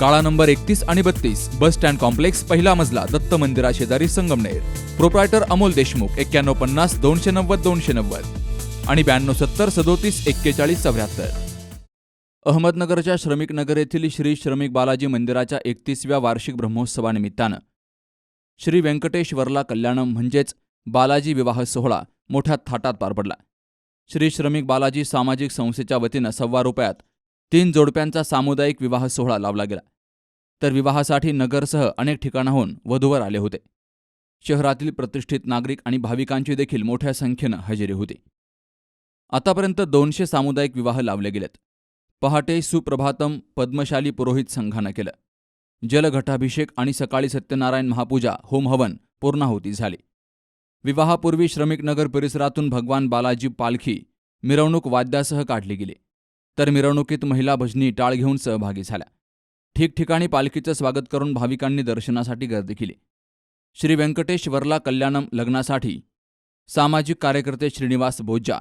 काळा नंबर एकतीस आणि बत्तीस बस स्टँड कॉम्प्लेक्स पहिला मजला दत्त मंदिरा शेजारी संगमनेर. प्रोप्रायटर अमोल देशमुख एक्क्याण्णव पन्नास दोनशे नव्वद दोनशे नव्वद. आणि ब्याण्णव सत्तर सदोतीस एक्केचाळीस चौऱ्याहत्तर. अहमदनगरच्या श्रमिक नगर येथील श्री श्रमिक बालाजी मंदिराच्या एकतीसव्या वार्षिक ब्रह्मोत्सवानिमित्तानं श्री व्यंकटेश वर्ला कल्याणम म्हणजेच बालाजी विवाह सोहळा मोठ्या थाटात पार पडला. श्री श्रमिक बालाजी सामाजिक संस्थेच्या वतीनं सव्वा रुपयात तीन जोडप्यांचा सामुदायिक विवाह सोहळा लावला गेला. तर विवाहासाठी नगरसह अनेक ठिकाणाहून वधूवर आले होते. शहरातील प्रतिष्ठित नागरिक आणि भाविकांची देखील मोठ्या संख्येनं हजेरी होती. आतापर्यंत दोनशे सामुदायिक विवाह लावले गेलेत. पहाटे सुप्रभातम पद्मशाली पुरोहित संघानं केलं. जलघटाभिषेक आणि सकाळी सत्यनारायण महापूजा होमहवन पूर्णाहुती झाली. विवाहापूर्वी श्रमिक नगर परिसरातून भगवान बालाजी पालखी मिरवणूक वाद्यासह काढली गेली. तर मिरवणुकीत महिला भजनी टाळ घेऊन सहभागी झाल्या. ठिकठिकाणी पालखीचं स्वागत करून भाविकांनी दर्शनासाठी गर्दी केली. श्री व्यंकटेश वरला कल्याणम लग्नासाठी सामाजिक कार्यकर्ते श्रीनिवास बोज्जा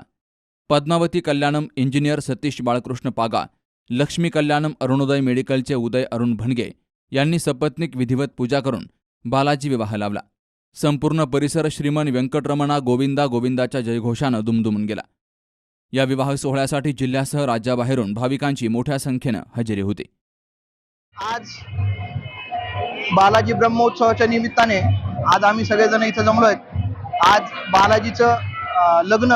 पद्मावती कल्याणम इंजिनियर सतीश बाळकृष्ण पागा लक्ष्मी कल्याणम अरुणोदय मेडिकलचे उदय अरुण भणगे यांनी सपत्निक विधिवत पूजा करून बालाजी विवाह लावला संपूर्ण परिसर श्रीमन व्यंकटरमणा गोविंदा गोविंदाच्या जयघोषानं दुमदुमून गेला. या विवाह सोहळ्यासाठी जिल्ह्यासह राज्याबाहेरून भाविकांची मोठ्या संख्येनं हजेरी होती. आज बालाजी ब्रह्मोत्सवाच्या निमित्ताने आज आम्ही सगळेजण इथं जमलो आहेत आज बालाजीचं लग्न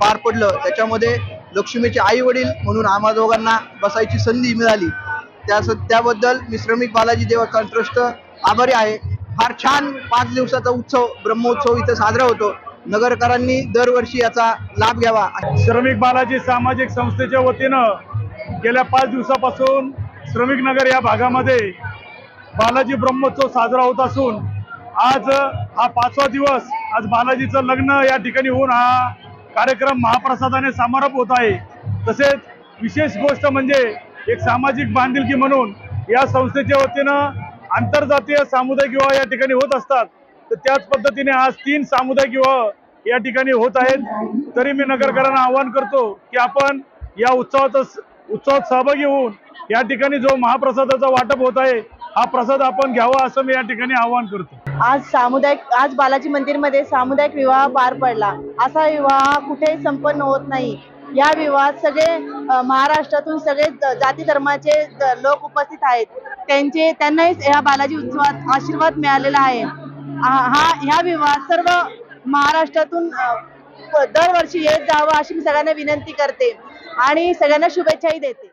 पार पडलं. त्याच्यामध्ये लक्ष्मीचे आई वडील म्हणून आम्हा दोघांना बसायची संधी मिळाली. त्या त्याबद्दल मी श्रमिक बालाजी देवस्थान ट्रस्ट आभारी आहे. फार छान पाच दिवसाचा उत्सव ब्रह्मोत्सव इथं साजरा होतो. नगरकरांनी दरवर्षी याचा लाभ घ्यावा. श्रमिक बालाजी सामाजिक संस्थेच्या वतीनं गेल्या पाच दिवसापासून श्रमिक नगर या भागामध्ये बालाजी ब्रह्मोत्सव साजरा होत असून आज हा पाचवा दिवस आज बालाजीचं लग्न या ठिकाणी होऊन हा कार्यक्रम महाप्रसादाने समारोप होत आहे. तसेच विशेष गोष्ट म्हणजे एक सामाजिक बांधिलकी म्हणून या संस्थेच्या वतीनं आंतरजातीय सामुदायिक विवाह या ठिकाणी होत असतात. तर त्याच पद्धतीने आज तीन सामुदायिक विवाह या ठिकाणी होत आहेत. तरी मी नगरकरांना आवाहन करतो की आपण या उत्सवाचा उत्सवात सहभागी होऊन या ठिकाणी जो महाप्रसादाचा वाटप होत आहे हा प्रसाद आपण घ्यावा असं मी या ठिकाणी आवाहन करतो. आज सामुदायिक आज बालाजी मंदिरमध्ये सामुदायिक विवाह पार पडला. असा विवाह कुठेही संपन्न होत नाही. या विवाहात सगळे महाराष्ट्रातून सगळे जाती धर्माचे लोक उपस्थित आहेत. त्यांचे त्यांनाही या बालाजी उत्सवात आशीर्वाद मिळालेला आहे. हा ह्या विवाहात सर्व महाराष्ट्रातून दरवर्षी येत जावं अशी मी सगळ्यांना विनंती करते आणि सगळ्यांना शुभेच्छाही देते.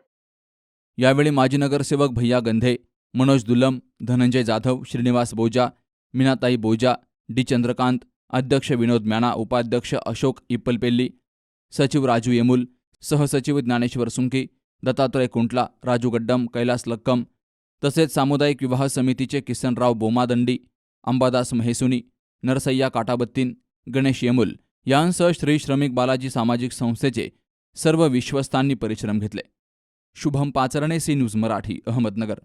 यावेळी माजी नगरसेवक भैया गंधे मनोज दुलम धनंजय जाधव श्रीनिवास बोजा मीनाताई बोजा डी चंद्रकांत अध्यक्ष विनोद म्याना उपाध्यक्ष अशोक इप्पलपेल्ली सचिव राजू येमुल सहसचिव ज्ञानेश्वर सुंकी दत्तात्रय कुंटला राजू गड्डम कैलास लक्कम तसेच सामुदायिक विवाह समितीचे किसनराव बोमादंडी अंबादास महेसुनी नरसय्या काटाबत्तीन गणेश येमुल यांसह श्री श्रमिक बालाजी सामाजिक संस्थेचे सर्व विश्वस्तांनी परिश्रम घेतले. Shubham Pacharne C news Marathi Ahmednagar.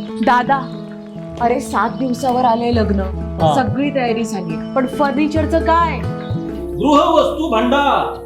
दादा अरे सात दिवसावर आले लग्न. सगळी तयारी झाली पण फर्निचरचं काय? गृहवस्तू भांडार.